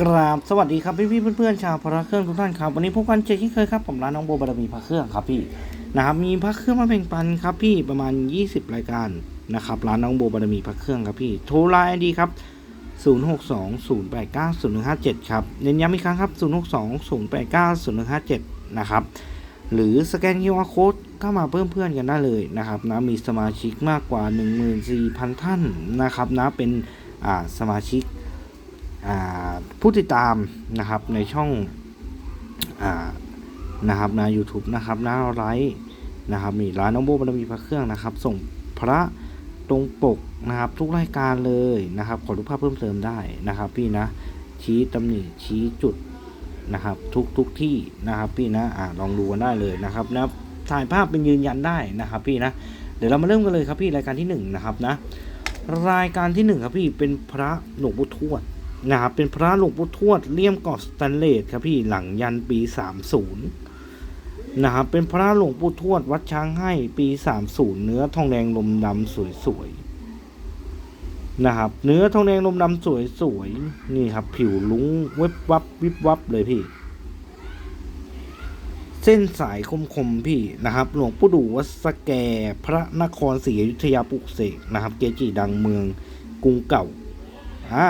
กราบสวัสดีครับพี่พี่เพื่อนๆชาวพระเครื่องทุกท่านครับวันนี้พบกันเจอที่เคยครับผมร้านน้องโบบารมีพระเครื่องครับพี่นะครับมีพระเครื่องมาแบ่งปันครับพี่ประมาณ 20 รายการนะครับร้านน้องโบบารมีพระเครื่องครับพี่โทรไลน์ดีครับ 0620890157 ครับเน้นย้ำอีกครั้งครับ 0620890157 นะครับหรือสแกน QR Code เข้ามาเพิ่มเพื่อนกันได้เลยนะครับนะมีสมาชิกมากกว่า 14,000 ท่านนะครับนะเป็นอ่าสมาชิก ผู้ติดตามนะครับในช่องอนะครับนะ YouTube นะครับนะไลฟ์นะครับมีร้านน้องโบบารมีพระเครื่องนะครับ ส่งพระตรงปกนะครับ ทุกรายการเลยนะครับ ขอรูปภาพเพิ่มเติมได้นะครับ พี่นะชี้ตำหนิชี้จุดนะครับทุกทุกที่นะครับพี่นะอ่าลองดูกันได้เลยนะครับนะถ่ายภาพเป็นยืนยันได้นะครับ พี่นะเดี๋ยวเรามาเริ่มกันเลยครับพี่รายการที่หนึ่งนะครับนะรายการที่หนึ่งครับพี่เป็นพระหลวงปู่ทวด นะครับเป็นพระหลวงปู่ทวดเลี่ยมกอดสแตนเลสครับพี่หลังยันปี 30นะครับเป็นพระหลวงปู่ทวดวัดช้างให้ปี 30 เนื้อทองแดงลมดำสวยๆนะครับเนื้อทองแดงลมดำสวยๆนี่ครับผิวลุ้งเว็บวับวิบวับเลยพี่ เส้นสายคมๆพี่นะครับ หลวงปู่ดูวัดสแกพระนครศรีอยุธยาปุกเสกนะครับ เกจิดังเมืองกรุงเก่าอ่า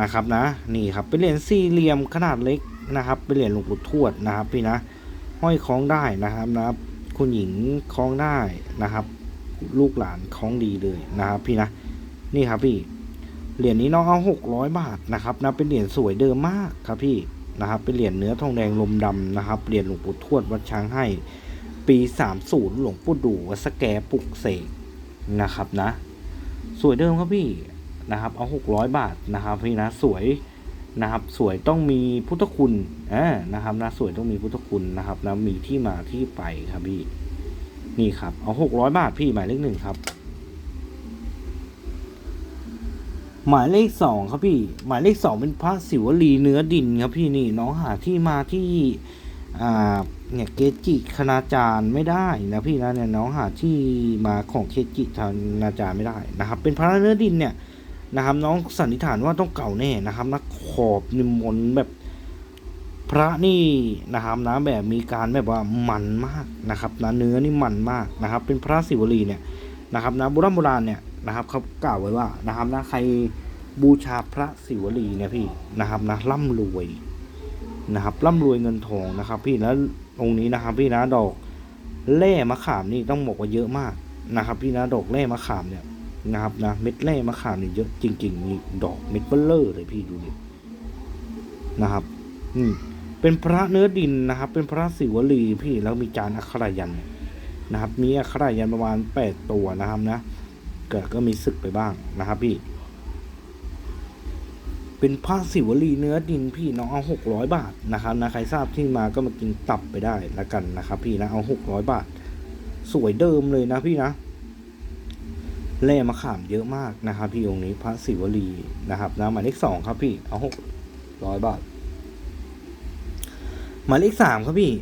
นะครับนะนี่ครับเป็นเหรียญสี่เหลี่ยมขนาดเล็กนะครับเป็นเหรียญหลวงปู่ทวดนะครับพี่นะห้อยคล้องได้นะครับนะคุณหญิงคล้องได้นะครับ ลูกหลานคล้องดีเลยนะครับพี่นะนี่ครับพี่เหรียญนี้น้องเอาหกร้อยบาทนะครับนะเป็นเหรียญสวยเดิมมากครับพี่นะครับเป็นเหรียญเนื้อทองแดงลมดำนะครับเหรียญหลวงปู่ทวดวัดช้างให้ ปีสามศูนย์หลวงปู่ดูวัดสแกปลุกเสกนะครับนะ สวยเดิมครับพี่ นะครับ เอาหกร้อยบาทนะครับพี่นะสวยนะครับ สวยต้องมีพุทธคุณอ่านะครับนะสวยต้องมีพุทธคุณนะครับนะมีที่มาที่ไปครับพี่นี่ครับ เอาหกร้อยบาทพี่หมายเลขหนึ่งครับ หมายเลขสองครับพี่ หมายเลขสองเป็นพระศิวลีเนื้อดินครับพี่นี่น้องหาที่มาที่อ่าเนี่ยเกจิคณาจารย์ไม่ได้นะพี่นะเนี่ยน้องหาที่มาของเกจิคณาจารย์ไม่ได้นะครับ เป็นพระเนื้อดินเนี่ย นะครับ น้องสันนิษฐานว่าต้องเก่าแน่นะครับนะขอบนิมนต์แบบพระนี่นะครับนะแบบมีการแบบว่ามันมากนะครับนะเนื้อนี่มันมากนะครับ เป็นพระศิวลีเนี่ยนะครับนะโบราณโบราณเนี่ยนะครับเขากล่าวไว้ว่านะครับนะใครบูชาพระศิวลีเนี่ยพี่นะครับนะร่ำรวยนะครับร่ำรวยเงินทองนะครับ พี่แล้วองค์นี้นะครับ พี่นะดอกเล่มะขามนี่ต้องบอกว่าเยอะมากนะครับ พี่นะดอกเล่มะขามเนี่ย นะครับนะเม็ดแร่มะขามนี่เยอะจริงๆนี่ดอกเม็ดเบลเลอร์เลยพี่ดูดินะครับอืมเป็นพระเนื้อดินนะครับ เป็นพระศิวลีพี่แล้วมีจานอัครายันนะครับ มีอัครายันประมาณแปดตัวนะครับนะเกิดก็มีศึกไปบ้างนะครับพี่ เป็นพระศิวลีเนื้อดินพี่น้องเอาหกร้อยบาทนะครับนะใครทราบที่มาก็มากินตับไปได้ละกันนะครับ พี่นะเอาหกร้อยบาท สวยเดิมเลยนะพี่นะ แร่มะขามเยอะมากนะครับพี่องค์นี้พระศิวลีนะครับนะหมายเลขสองครับพี่เอาหกร้อยบาทหมายเลขสามครับพี่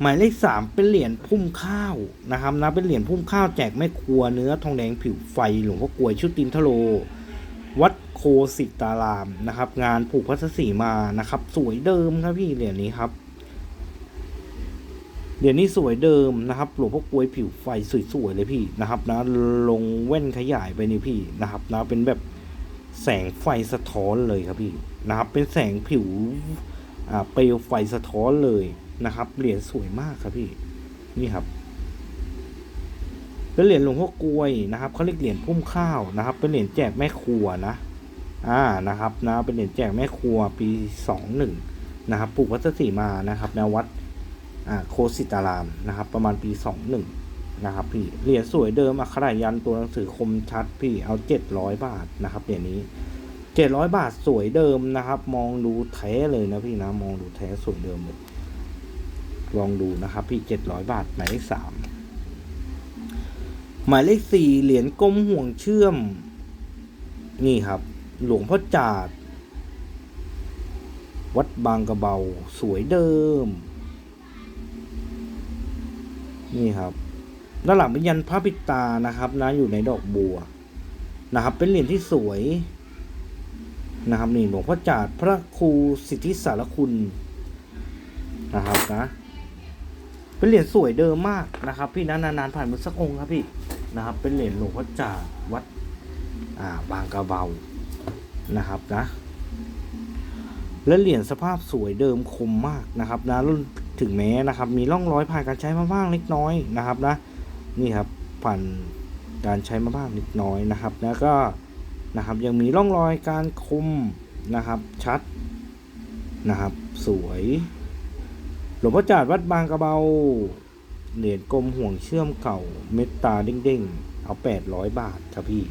หมายเลขสามเป็นเหรียญพุ่มข้าวนะครับนะเป็นเหรียญพุ่มข้าวแจกแม่ครัวเนื้อทองแดงผิวไฟหลวงพ่อกลวยชุดตินทโล วัดโคสิตารามนะครับ งานผูกพัสสีมานะครับ สวยเดิมครับพี่เหรียญนี้ครับ เหรียญนี้สวยเดิมนะครับหลวงพ่อกลวยผิวไฟสวยๆเลยพี่นะครับนะลงแว่นขยายไปนี่พี่นะครับนะเป็นแบบแสงไฟสะท้อนเลยครับพี่นะครับเป็นแสงผิวอ่าเปลวไฟสะท้อนเลยนะครับเหรียญสวยมากครับพี่นี่ครับเป็นเหรียญหลวงพ่อกลวยนะครับเขาเรียกเหรียญพุ่มข้าวนะครับ เป็นเหรียญแจกแม่ครัวนะอ่านะครับนะเป็นเหรียญแจกแม่ครัวปีสองหนึ่งนะครับปลูกวัดสีมานะครับนววัด โคสิตารามนะครับ ประมาณปีสองหนึ่งนะครับพี่เหรียญสวยเดิมอักขรายันตัวหนังสือคมชัดพี่เอาเจ็ดร้อยบาทนะครับเหรียญนี้เจ็ดร้อยบาทสวยเดิมนะครับ มองดูแท้เลยนะพี่นะมองดูแท้สวยเดิมเลยลองดูนะครับ พี่เจ็ดร้อยบาทหมายเลขสามหมายเลขสี่เหรียญกลมห่วงเชื่อม นี่ครับ หลวงพ่อจาดวัดบางกระเบาสวยเดิม นี่ครับ ด้านหลังเป็นยันพระปิตานะครับนะอยู่ในดอกบัวนะครับ เป็นเหรียญที่สวยนะครับนี่หลวงพ่อจาดพระครูสิทธิสารคุณนะครับนะเป็นเหรียญสวยเดิมมากนะครับ พี่นะนานๆผ่านมาสักองค์ครับพี่นะครับ เป็นเหรียญหลวงพ่อจาดวัดอ่าบางกระเบานะครับนะและเหรียญสภาพสวยเดิมคมมากนะครับนะรุ่น ถึงแม้นะครับมีร่องรอยผ่านการใช้มาบ้างเล็กน้อยนะครับนะนี่ครับผ่านการใช้มาบ้างเล็กน้อยนะครับ แล้วก็นะครับยังมีร่องรอยการคมนะครับชัดนะครับสวยหลวงพ่อจาดวัดบางกระเบาเหรียญกลมห่วงเชื่อมเก่าเม็ดตาเด้งๆ เอาแปดร้อยบาทครับพี่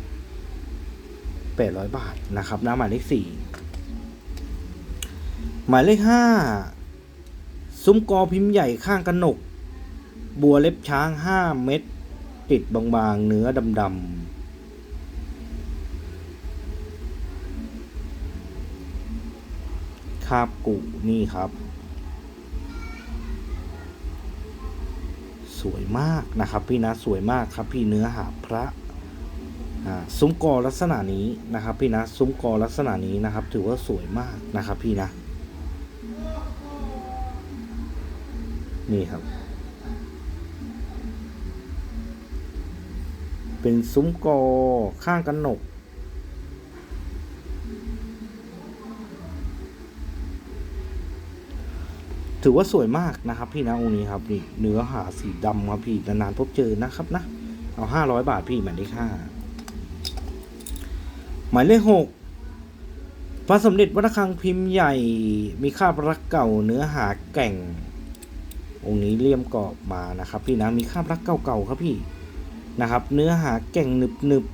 แปดร้อยบาทนะครับนะหมายเลขสี่หมายเลขห้า ซุ้มกอพิมพ์ใหญ่ข้างกระหนก บัวเล็บช้างห้าเม็ดติดบางๆเนื้อดำๆคาบกุนี่ครับ สวยมากนะครับ พี่นะสวยมากครับ พี่เนื้อหาพระซุ้มกอลักษณะนี้นะครับ พี่นะซุ้มกอลักษณะนี้นะครับ ถือว่าสวยมากนะครับ พี่นะ นี่ครับ เป็นซุ้มกอข้างกันหนก ถือว่าสวยมากนะครับพี่นะองค์นี้ครับนี่เนื้อหาสีดำครับพี่นานๆพบเจอนะครับนะ เอาห้าร้อยบาทพี่หมายเลขห้าหมายเลขหกพระสมเด็จวัดระฆังพิมพ์ใหญ่มีค่าพระเก่าเนื้อหาแก่ง องค์นี้เลี่ยมกรอบมานะครับ พี่นะมีค่าพระเก่าๆครับพี่นะครับ เนื้อหาแก่งหนึบ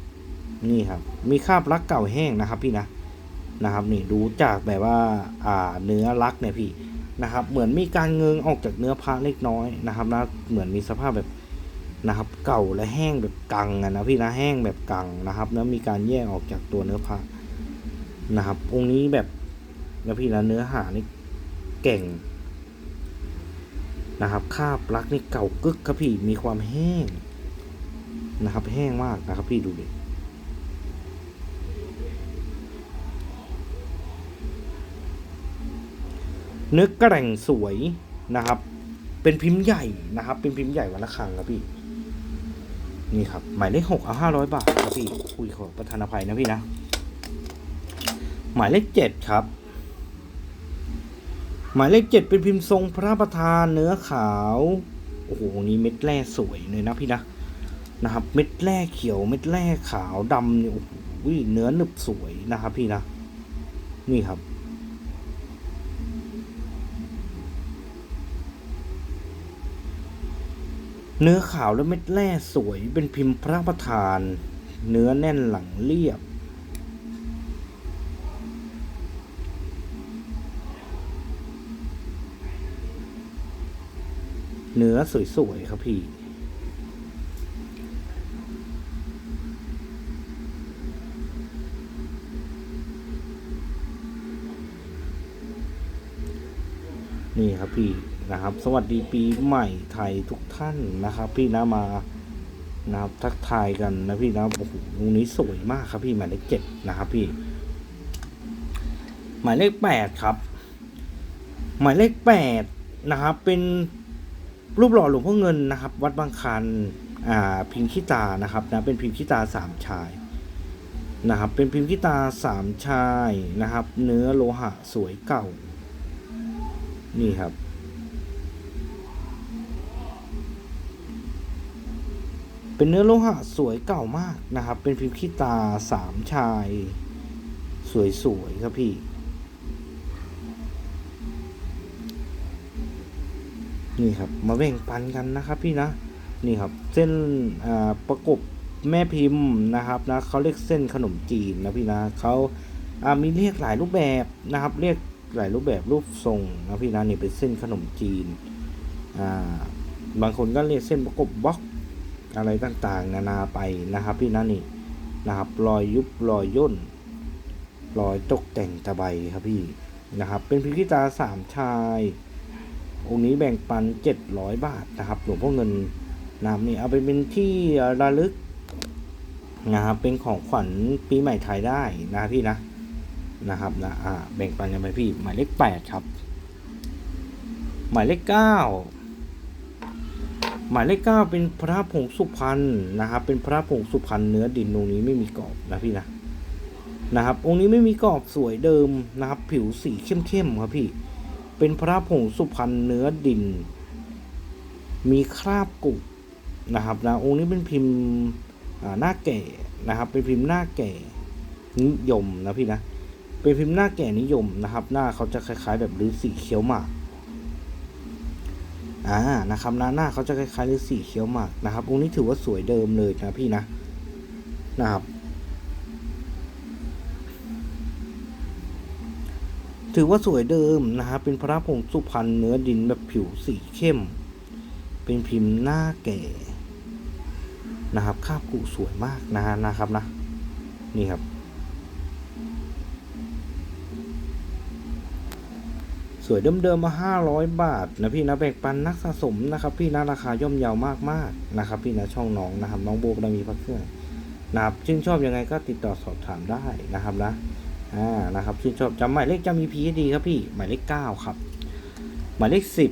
ๆนี่ครับ มีค่าพระเก่าแห้งนะครับ พี่นะนะครับนี่ดูจากแบบว่าอ่าเนื้อลักเนี่ยพี่นะครับ เหมือนมีการเงิงออกจากเนื้อพระเล็กน้อยนะครับนะเหมือนมีสภาพแบบนะครับ เก่าและแห้งแบบกังอะนะพี่นะแห้งแบบกังนะครับ แล้วมีการแยกออกจากตัวเนื้อพระนะครับ องค์นี้แบบนะพี่นะเนื้อหานี่เก่ง นะครับคาบลักนี่เก่ากึกครับพี่มีความแห้งนะครับ แห้งมากนะครับพี่ดูดิเนื้อแกร่งสวยนะครับ เป็นพิมพ์ใหญ่นะครับ เป็นพิมพ์ใหญ่วันละครั้งครับพี่ นี่ครับ หมายเลขหกเอาห้าร้อยบาทครับพี่คุยขอประธานอภัยนะพี่นะ หมายเลขเจ็ดครับ หมายเลขเจ็ดเป็นพิมพ์ทรงพระประธานเนื้อขาว โอ้โหนี่เม็ดแร่สวยเลยนะพี่นะนะครับ เม็ดแร่เขียวเม็ดแร่ขาวดำเนี่ยโอ้โหเนื้อหนึบสวยนะครับพี่นะ นี่ครับเนื้อขาวและเม็ดแร่สวยเป็นพิมพ์พระประธาน เนื้อแน่นหลังเรียบ เนื้อสวยๆครับพี่ นี่ครับพี่นะครับ สวัสดีปีใหม่ไทยทุกท่านนะครับ พี่นะมานะครับทักทายกันนะพี่นะโอ้โหตรงนี้สวยมากครับพี่หมายเลขเจ็ดนะครับพี่ หมายเลขแปดครับ หมายเลขแปดนะครับเป็น รูปหล่อหลวงพ่อเงินนะครับ วัดบางคันอ่าพิมพ์ขี้ตานะครับนะเป็นพิมพ์ขี้ตาสามชายนะครับ เป็นพิมพ์ขี้ตาสามชายนะครับ เนื้อโลหะสวยเก่า นี่ครับเป็นเนื้อโลหะสวยเก่ามากนะครับ เป็นพิมพ์ขี้ตาสามชาย สวยๆครับพี่ นี่ครับ มาแบ่งปันกันนะครับพี่นะนี่ครับ เส้นประกบแม่พิมพ์นะครับนะเขาเรียกเส้นขนมจีนนะพี่นะเขาามีเรียกหลายรูปแบบนะครับ เรียกหลายรูปแบบรูปทรงนะพี่นะนี่เป็นเส้นขนมจีนบางคนก็เรียกเส้นประกบบล็อกอะไรต่างๆ นานาไปนะครับ พี่นะนี่นะครับรอยยุบรอยย่นรอยตกแต่งตะไบครับพี่นะครับ เป็นพิพิตาสามชาย องค์นี้แบ่งปันเจ็ดร้อยบาทนะครับหลวงพ่อเงินนะครับนี่เอาไปเป็นที่ระลึกนะครับเป็นของขวัญปีใหม่ไทยได้นะพี่นะนะครับนะอ่าแบ่งปันกันไปพี่ หมายเลขแปดครับ หมายเลขเก้าหมายเลขเก้าเป็นพระผงสุพรรณนะครับ เป็นพระผงสุพรรณเนื้อดินตรงนี้ไม่มีกรอบนะพี่นะนะครับ องค์นี้ไม่มีกรอบสวยเดิมนะครับ ผิวสีเข้มๆครับพี่ เป็นพระผงสุพรรณเนื้อดิน มีคราบกุนะครับนะองค์นี้เป็นพิมพ์หน้าแก่นะครับ เป็นพิมพ์หน้าแก่นิยมนะพี่นะเป็นพิมพ์หน้าแก่นิยมนะครับ หน้าเขาจะคล้าย ๆ แบบฤาษีเขียวหมากอ่านะครับน้าหน้าเขาจะคล้ายๆฤาษีเขียวหมากนะครับองค์นี้ถือว่าสวยเดิมเลยนะพี่นะนะครับ ถือว่าสวยเดิมนะครับเป็นพระผงสุพรรณเนื้อดินแบบผิวสีเข้ม เป็นพิมพ์หน้าแก่นะครับคาบกุสวยมากนะฮะนะครับนะนี่ครับ สวยเดิมๆมาห้าร้อยบาทนะพี่นะแบ่งปันนักสะสมนะครับ พี่นะราคาย่อมเยาวมากๆนะครับ พี่นะช่องน้องนะครับน้องโบบารมีพระเครื่องนะครับชื่นชอบยังไงก็ติดต่อสอบถามได้นะครับนะ อ่านะครับชื่นชอบจำหมายเลขจำมีพีให้ดีครับพี่หมายเลขเก้าครับ หมายเลขสิบ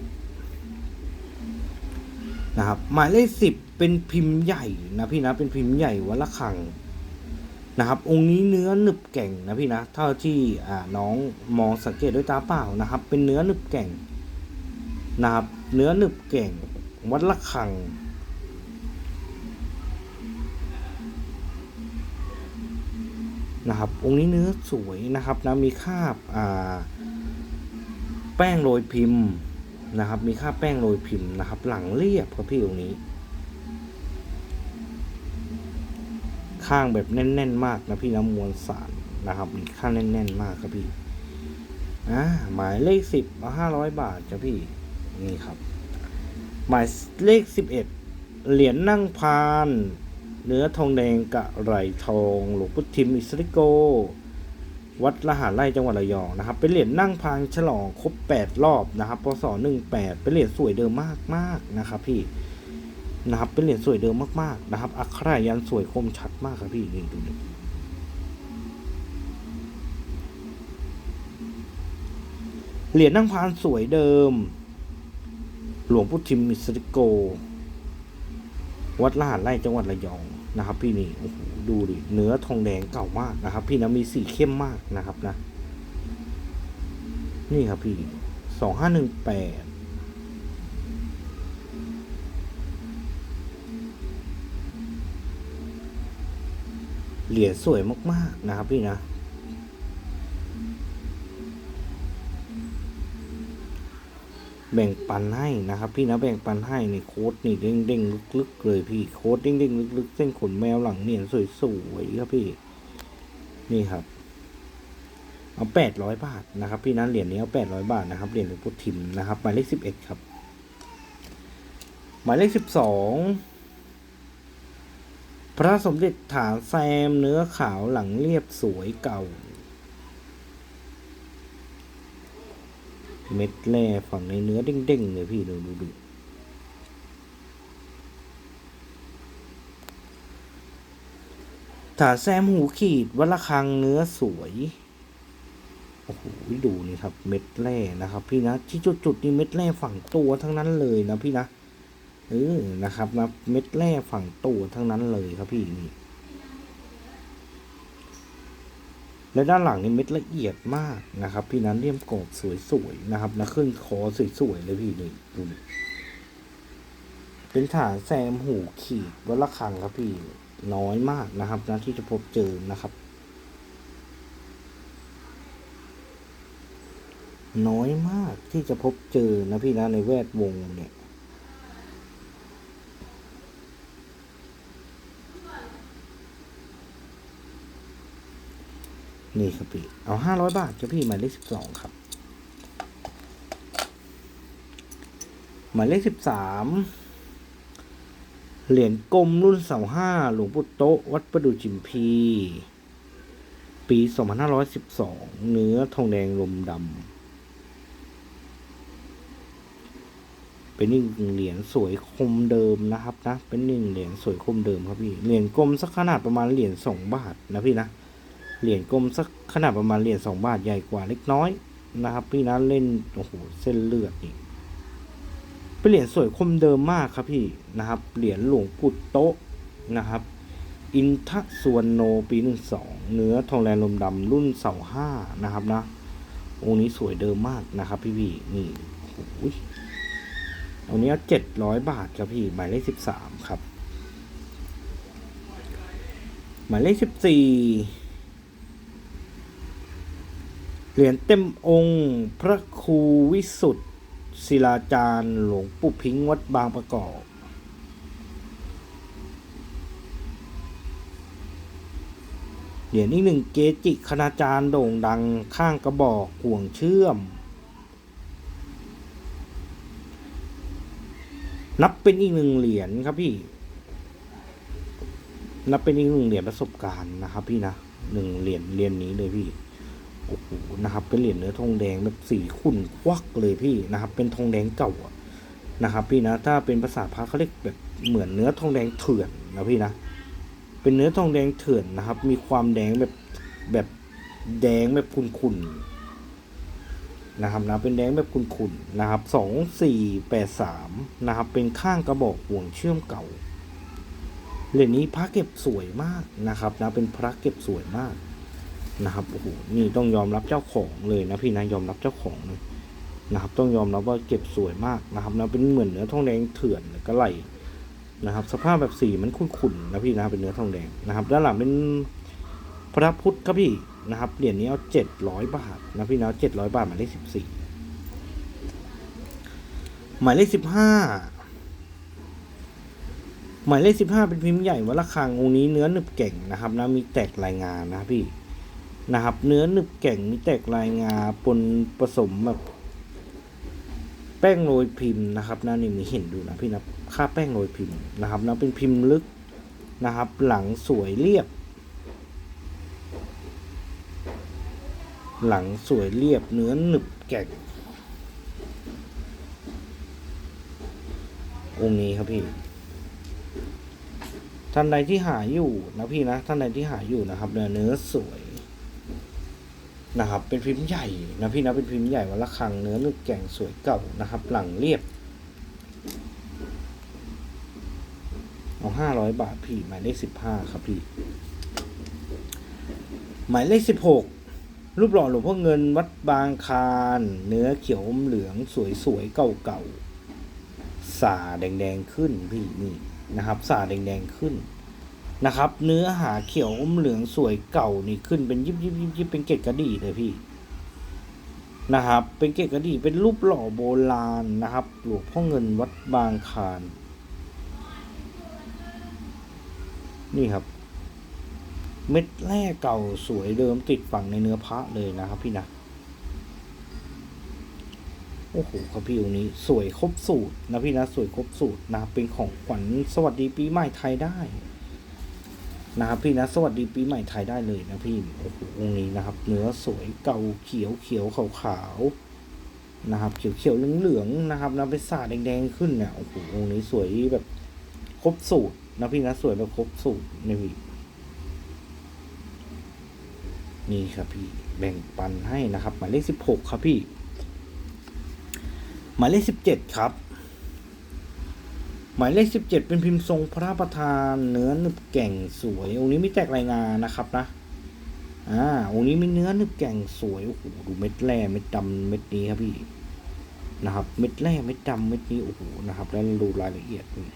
นะครับหมายเลขสิบเป็นพิมพ์ใหญ่นะพี่นะเป็นพิมพ์ใหญ่วัดละคังนะครับ องค์นี้เนื้อหนึบแก่งนะพี่นะเท่าที่อ่าน้องมองสังเกตด้วยตาเปล่านะครับ เป็นเนื้อหนึบแก่งนะครับ เนื้อหนึบแก่งวัดละคัง นะครับ องค์นี้เนื้อสวยนะครับนะมีคาบาแป้งโรยพิมพ์นะครับ มีคาบแป้งโรยพิมพ์นะครับ หลังเรียบครับพี่องค์นี้ ข้างแบบแน่น ๆ มากนะพี่นะมวลสารนะครับมีข้างแน่น ๆ มากครับพี่อ่าหมายเลขสิบมาห้าร้อยบาทครับพี่นี่ครับ หมายเลขสิบเอ็ดเหรียญนั่งพาน เนื้อทองแดงกะไหรทอง หลวงพุทธิมอิสริโก วัดละหารไร่จังหวัดระยองนะครับ เป็นเหรียญนั่งพานฉลองครบแปดรอบนะครับพศหนึ่งแปดเป็นเหรียญสวยเดิมมากมากๆนะครับพี่นะครับ เป็นเหรียญสวยเดิมมากๆนะครับ อักขระยันสวยคมชัดมากครับพี่นี่ดูดิเหรียญนั่งพานสวยเดิม หลวงพุทธิมมิสริโก วัดลาดไร่จังหวัดระยอง นะครับ พี่นี่โอ้โหดูดิเนื้อทองแดงเก่ามากนะครับ พี่นะมีสีเข้มมากนะครับนะ นี่ครับพี่สองห้าหนึ่งแปดเหรียญสวยมากๆนะครับพี่นะ แบ่งปันให้นะครับ พี่นะแบ่งปันให้ในโค้ดนี่เด้งเด้งลึกๆเลยพี่โค้ดเด้งเด้งลึกๆ เส้นขนแมวหลังเนียนสวยๆครับพี่ นี่ครับ เอาแปดร้อยบาทนะครับ พี่นะเหรียญนี้เอาแปดร้อยบาทนะครับเหรียญหลวงพุทธิมนะครับหมายเลขสิบเอ็ดครับ หมายเลขสิบสองพระสมเด็จฐานแซมเนื้อขาวหลังเรียบสวยเก่า เม็ดแร่ฝั่งในเนื้อเด้งๆเลยพี่ดูดูดูฐานแซมหูขีดวัละคังเนื้อสวย โอ้โหดูนี่ครับ เม็ดแร่นะครับ พี่นะที่จุดๆนี่เม็ดแร่ฝั่งตัวทั้งนั้นเลยนะพี่นะเออนะครับนะเม็ดแร่ฝั่งตัวทั้งนั้นเลยครับพี่นี่ และด้านหลังนี่เม็ดละเอียดมากนะครับพี่นั้นเลี่ยมกรอบสวยๆนะครับนะขึ้นคอสวยๆเลยพี่นี่ดูนี่เป็นฐานแซมหูขีดวัละคังครับพี่น้อยมากนะครับนะที่จะพบเจอนะครับ น้อยมากที่จะพบเจอนะพี่นะในแวดวงเนี่ย นี่ครับพี่ เอาห้าร้อยบาทครับพี่หมายเลขสิบสองครับ หมายเลขสิบสามเหรียญกลมรุ่นเสาห้าหลวงปู่โตะวัดประดูจิมพี ปีสองพันห้าร้อยสิบสองเนื้อทองแดงลมดำเป็นหนึ่งเหรียญสวยคมเดิมนะครับนะ เป็นหนึ่งเหรียญสวยคมเดิมครับพี่ เหรียญกลมสักขนาดประมาณเหรียญสองบาทนะพี่นะ เหรียญกลมสักขนาดประมาณเหรียญสองบาทใหญ่กว่าเล็กน้อยนะครับ พี่นะเล่นโอ้โหเส้นเลือดนี่เป็นเหรียญสวยคมเดิมมากครับพี่นะครับ เหรียญหลวงปู่โตะนะครับ อินทสวนโนปีหนึ่งสองเนื้อทองแดงลมดำรุ่นเสาห้านะครับนะองค์นี้สวยเดิมมากนะครับ พี่พี่นี่โอ้ยองนี้เจ็ดร้อยบาทครับพี่หมายเลขสิบสามครับ หมายเลขสิบสี่ เหรียญเต็มองค์ พระครูวิสุทธิ์ศิลาจารย์หลวงปู่พิงค์วัดบางประกอบ เหรียญอีกหนึ่งเกจิคณาจารย์โด่งดังข้างกระบอกห่วงเชื่อม นับเป็นอีกหนึ่งเหรียญครับพี่ นับเป็นอีกหนึ่งเหรียญประสบการณ์นะครับพี่นะหนึ่งเหรียญเหรียญนี้เลยพี่ โอ้โหนะครับเป็นเหรียญเนื้อทองแดงแบบสีขุ่นควักเลยพี่นะครับ เป็นทองแดงเก่าอะนะครับพี่นะถ้าเป็นภาษาพระเขาเรียกแบบเหมือนเนื้อทองแดงเถื่อนนะพี่นะ เป็นเนื้อทองแดงเถื่อนนะครับ มีความแดงแบบแบบแดงแบบขุ่นๆนะครับนะเป็นแดงแบบขุ่นๆนะครับสองสี่แปดสามนะครับ เป็นข้างกระบอกห่วงเชื่อมเก่าเหรียญนี้พระเก็บสวยมากนะครับนะเป็นพระเก็บสวยมาก นะครับโอ้โหนี่ต้องยอมรับเจ้าของเลยนะพี่นะยอมรับเจ้าของเลยนะครับ ต้องยอมรับว่าเก็บสวยมากนะครับนะเป็นเหมือนเนื้อทองแดงเถื่อนก็ไหลนะครับ สภาพแบบสีมันขุ่นๆนะพี่นะเป็นเนื้อทองแดงนะครับ ด้านหลังเป็นพระพุทธครับพี่นะครับเหรียญนี้เอาเจ็ดร้อยบาทนะพี่นะเจ็ดร้อยบาทหมายเลขสิบสี่หมายเลขสิบห้าหมายเลขสิบห้าเป็นพิมพ์ใหญ่วัดระฆังองค์นี้เนื้อหนึบเก่งนะครับนะมีแตกลายงานนะพี่ นะครับ เนื้อหนึบเก่งมีแตกลายงาปนผสมแบบแป้งโรยพิมพ์นะครับนะนี่มีเห็นดูนะพี่นะค่าแป้งโรยพิมพ์นะครับนะเป็นพิมพ์ลึกนะครับ หลังสวยเรียบ หลังสวยเรียบเนื้อหนึบแก่งองค์นี้ครับพี่ท่านใดที่หาอยู่นะพี่นะท่านใดที่หาอยู่นะครับเนื้อสวย นะครับ เป็นพิมพ์ใหญ่นะพี่นะเป็นพิมพ์ใหญ่วันละครังเนื้อนึกแก่งสวยเก่านะครับ หลังเรียบ เอาห้าร้อยบาทพี่หมายเลขสิบห้าครับพี่ หมายเลขสิบหกรูปหล่อหลวงพ่อเงินวัดบางคารเนื้อเขียวอมเหลืองสวยสวยๆเก่าๆสาแดงๆขึ้นพี่นี่นะครับ สาแดงๆขึ้น นะครับ เนื้อหาเขียวอมเหลืองสวยเก่านี่ขึ้นเป็นยิบยิบยิบยิบเป็นเกล็ดกระดี่เลยพี่นะครับ เป็นเกล็ดกระดี่เป็นรูปหล่อโบราณนะครับ หลวงพ่อเงินวัดบางคารนี่ครับ เม็ดแร่เก่าสวยเดิมติดฝังในเนื้อพระเลยนะครับพี่นะโอ้โหครับพี่องค์นี้สวยครบสูตรนะพี่นะสวยครบสูตรนะเป็นของขวัญสวัสดีปีใหม่ไทยได้ นะครับพี่นะสวัสดีปีใหม่ไทยได้เลยนะพี่โอ้โหองค์นี้นะครับ เนื้อสวยเก่าเขียวเขียวขาวขาวๆนะครับเขียวเขียวเหลืองเหลืองๆนะครับนะเป็นสาดแดงๆขึ้นเนี่ยโอ้โหองค์นี้สวยแบบครบสูตรนะพี่นะสวยแบบครบสูตรนี่พี่นี่ครับพี่แบ่งปันให้นะครับ หมายเลขสิบหกครับพี่ หมายเลขสิบเจ็ดครับ หมายเลขสิบเจ็ดเป็นพิมพ์ทรงพระประธานเนื้อหนึบแก่งสวย องค์นี้ไมีแตกรายงานนะครับนะอ่าองค์นี้มีเนื้อหนึบแก่งสวยโอ้โหดูเม็ดแร่เม็ดดำเม็ดนี้ครับพี่นะครับ เม็ดแร่เม็ดดำเม็ดนี้โอ้โหนะครับ แล้วดูรายละเอียดนี่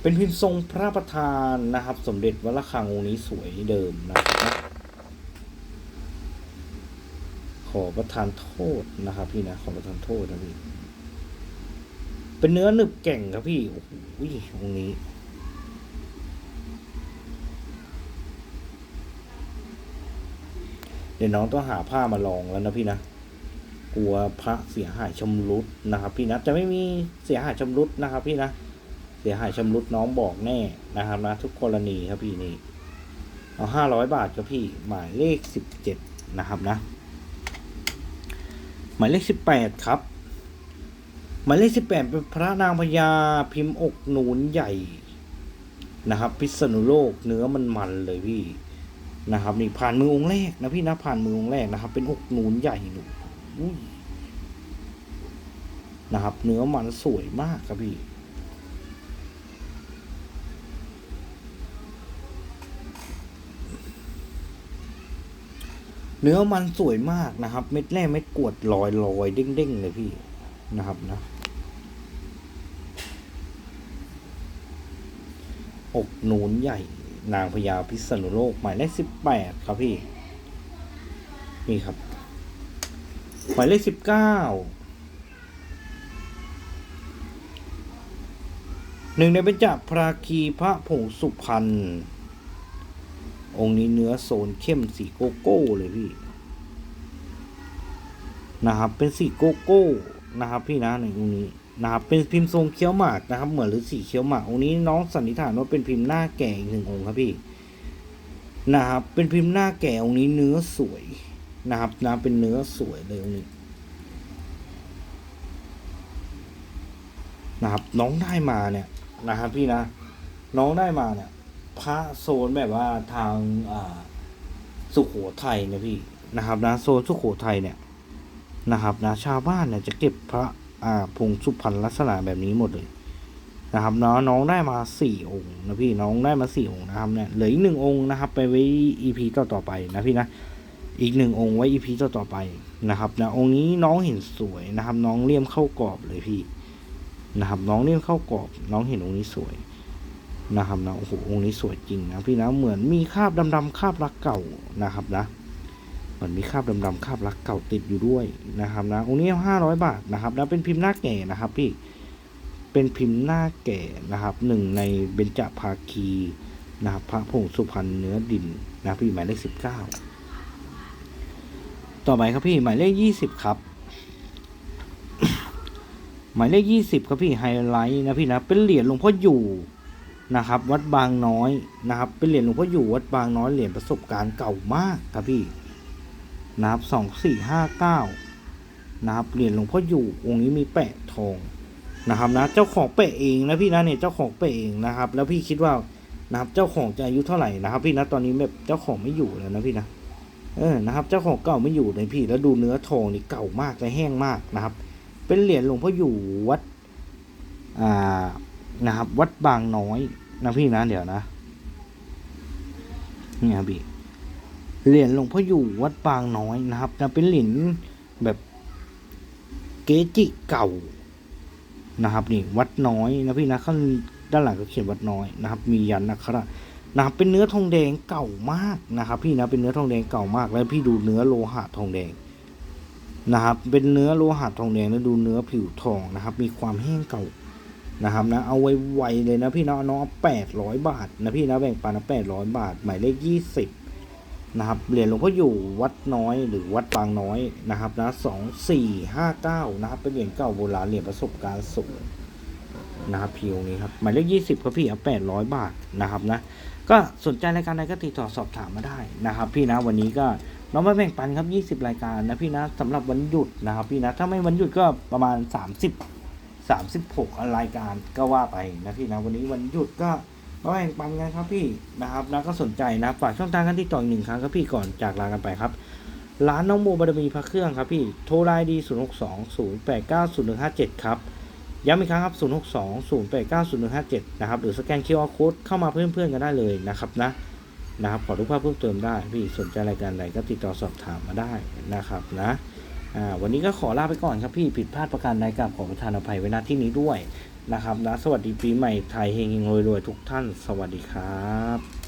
เป็นพิมพ์ทรงพระประธานนะครับ สมเด็จวัดระฆังองค์นี้สวยเดิมนะครับนะ ขอประทานโทษนะครับ พี่นะขอประทานโทษนะพี่เป็นเนื้อหนึบแก่งครับพี่โอ้โหตรงนี้เดี๋ยวน้องต้องหาผ้ามาลองแล้วนะพี่นะกลัวพระเสียหายชำรุดนะครับ พี่นะจะไม่มีเสียหายชำรุดนะครับ พี่นะเสียหายชำรุดน้องบอกแน่นะครับนะ ทุกกรณีครับพี่นี่เอาห้าร้อยบาทครับพี่หมายเลขสิบเจ็ดนะครับนะ มายเลขสิบแปดครับ หมายเลขสิบแปดเป็นพระนางพญาพิมพ์อกหนูนใหญ่นะครับ พิษณุโลกเนื้อมันมันเลยพี่นะครับนี่ผ่านมือองค์แรกนะพี่นะผ่านมือองค์แรกนะครับ เป็นอกนูนใหญ่หนูนะครับ เนื้อมันสวยมากครับพี่ เนื้อมันสวยมากนะครับ เม็ดแรกเม็ดกวดลอยลอยเด้งเด้งๆเลยพี่นะครับนะอกหนูนใหญ่ นางพญาพิษณุโลกหมายเลขสิบแปดครับพี่ นี่ครับ หมายเลขสิบเก้าหนึ่งในเป็นจัพราคีพระผงสุพรรณ องค์นี้เนื้อโซนเข้มสีโกโก้เลยพี่นะครับ เป็นสีโกโก้นะครับ พี่นะในองค์นี้นะครับเป็นพิมพ์ทรงเคี้ยวหมากนะครับ เหมือนหรือสีเคี้ยวหมากองค์นี้น้องสันนิษฐานว่าเป็นพิมพ์หน้าแก่อีกหนึ่งองค์ครับพี่นะครับ เป็นพิมพ์หน้าแก่องค์นี้เนื้อสวยนะครับนะเป็นเนื้อสวยเลยองค์นี้นะครับน้องได้มาเนี่ยนะครับพี่นะ น้องได้มาเนี่ย พระโซนแบบว่าทางอ่าสุโขทัยนะพี่นะครับนะโซนสุโขทัยเนี่ยนะครับนะชาวบ้านเนี่ยจะเก็บพระอ่าพงสุพรรณลักษณะแบบนี้หมดเลยนะครับเนาะน้องได้มาสี่องค์นะพี่น้องได้มาสี่องค์นะครับเนี่ยเหลืออีกหนึ่งองค์นะครับ ไปไว้อีพีต่อต่อไปนะพี่นะอีกหนึ่งองค์ไว้อีพีต่อต่อไปนะครับนะองค์นี้น้องเห็นสวยนะครับ น้องเลี่ยมเข้ากรอบเลยพี่นะครับ น้องเลี่ยมเข้ากรอบ น้องเห็นองค์นี้สวย นะครับนะโอ้โหองค์นี้สวยจริงนะพี่นะเหมือนมีคราบดำๆคราบรักเก่านะครับนะมันมีคราบดำๆคราบรักเก่าติดอยู่ด้วยนะครับนะองค์นี้ห้าร้อยบาทนะครับแล้วเป็นพิมพ์หน้าแก่นะครับพี่เป็นพิมพ์หน้าแก่นะครับหนึ่งในเบญจภาคีนะครับพระผงสุพรรณเนื้อดินนะพี่หมายเลขสิบเก้าต่อไปครับพี่หมายเลขยี่สิบครับ หมายเลขยี่สิบครับพี่ไฮไลท์นะพี่นะเป็นเหรียญหลวงพ่ออยู่ นะครับ วัดบางน้อยนะครับ เป็นเหรียญหลวงพ่ออยู่วัดบางน้อยเหรียญประสบการณ์เก่ามากครับพี่นะครับสองสี่ห้าเก้านะครับเหรียญหลวงพ่ออยู่องค์นี้มีแปะทองนะครับนะเจ้าของแปะเองนะพี่นะเนี่ยเจ้าของแปะเองนะครับ แล้วพี่คิดว่านะครับเจ้าของจะอายุเท่าไหร่นะครับ พี่นะตอนนี้แบบเจ้าของไม่อยู่แล้วนะพี่นะเออนะครับ เจ้าของเก่าไม่อยู่เลยพี่ แล้วดูเนื้อทองนี่เก่ามากและแห้งมากนะครับ เป็นเหรียญหลวงพ่ออยู่วัดอ่านะครับ วัดบางน้อย นะพี่นะเดี๋ยวนะเนี่ยครับพี่เหรียญหลวงพ่ออยู่วัดบางน้อยนะครับจะเป็นเหรียญแบบเกจิเก่านะครับนี่วัดน้อยนะพี่นะข้างด้านหลังก็เขียนวัดน้อยนะครับ มียันนะครับนะครับเป็นเนื้อทองแดงเก่ามากนะครับ พี่นะเป็นเนื้อทองแดงเก่ามาก แล้วพี่ดูเนื้อโลหะทองแดงนะครับ เป็นเนื้อโลหะทองแดงแล้วดูเนื้อผิวทองนะครับ มีความแห้งเก่า นะครับนะเอาไว้ไวเลยนะพี่นะน้องแปดร้อยบาทนะพี่นะแบ่งปันนะแปดร้อยบาท หมายเลขยี่สิบนะครับเหรียญหลวงพ่ออยู่วัดน้อยหรือวัดบางน้อยนะครับนะสองสี่ห้าเก้านะครับเป็นเหรียญเก่าโบราณเหรียญประสบการณ์สูงนะครับพีองนี้ครับหมายเลขยี่สิบครับพี่เอาแปดร้อยบาทนะครับนะก็สนใจรายการใดก็ติดต่อสอบถามมาได้นะครับ พี่นะวันนี้ก็น้องมาแบ่งปันครับยี่สิบรายการนะพี่นะสำหรับวันหยุดนะครับพี่นะถ้าไม่วันหยุดก็ประมาณสามสิบสามสิบหกรายการก็ว่าไปนะพี่นะวันนี้วันหยุดก็มาแบ่งปันกันครับพี่นะครับแล้วก็สนใจนะฝากช่องทางกันที่ต่ออีกหนึ่งครั้งครับพี่ก่อนจากลากันไปครับ ร้านน้องโมบารมีพระเครื่องครับพี่โทรไลน์ดี 0 6 2 0 8 9 0 1 5 7 ครับย้ำอีกครั้งครับ 0 6 2 0 8 9 0 1 5 7 นะครับ หรือสแกน QR Code เข้ามาเพื่อนๆกันได้เลยนะครับนะนะครับขอรูปภาพเพิ่มเติมได้ พี่สนใจรายการใดก็ติดต่อสอบถามมาได้นะครับนะ วันนี้ก็ขอลาไปก่อนครับพี่ผิดพลาดประการใดกับขอประทานอภัยไว้ณที่นี้ด้วยนะครับนะสวัสดีปีใหม่ไทยเฮงๆรวยๆทุกท่าน สวัสดีครับ